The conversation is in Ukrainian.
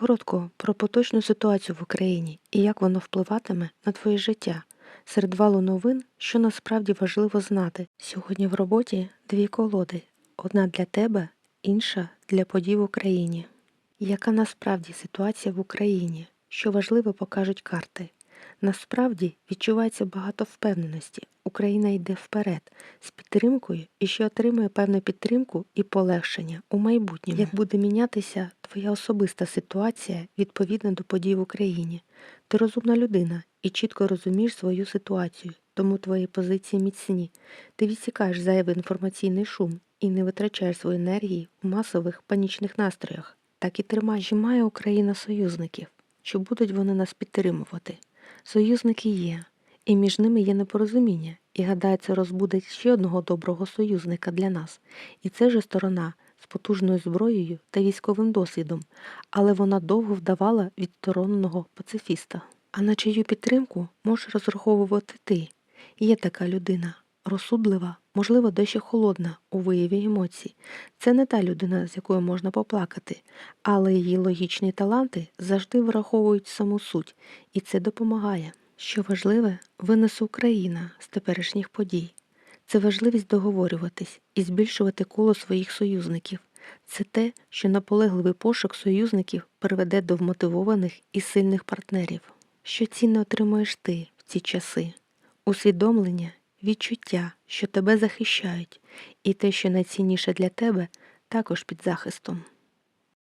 Коротко про поточну ситуацію в Україні і як воно впливатиме на твоє життя. Серед валу новин, що насправді важливо знати. Сьогодні в роботі дві колоди: одна для тебе, інша для подій в Україні. Яка насправді ситуація в Україні? Що важливо покажуть карти? Насправді відчувається багато впевненості. Україна йде вперед з підтримкою і що отримує певну підтримку і полегшення у майбутньому. Як буде мінятися твоя особиста ситуація відповідно до подій в Україні? Ти розумна людина і чітко розумієш свою ситуацію, тому твої позиції міцні. Ти відсікаєш зайвий інформаційний шум і не витрачаєш свої енергії у масових панічних настроях. Так і тримай, що має Україна союзників, чи будуть вони нас підтримувати. Союзники є, і між ними є непорозуміння, і гадаю, це розбудить ще одного доброго союзника для нас. І це вже сторона з потужною зброєю та військовим досвідом, але вона довго вдавала відстороненого пацифіста. А на чию підтримку можеш розраховувати ти. Є така людина, розсудлива, можливо, дещо холодна у вияві емоцій. Це не та людина, з якою можна поплакати, але її логічні таланти завжди враховують саму суть, і це допомагає. Що важливе, винесе Україна з теперішніх подій. Це важливість договорюватись і збільшувати коло своїх союзників. Це те, що наполегливий пошук союзників приведе до вмотивованих і сильних партнерів. Що цінне отримуєш ти в ці часи? Усвідомлення, відчуття, що тебе захищають, і те, що найцінніше для тебе, також під захистом.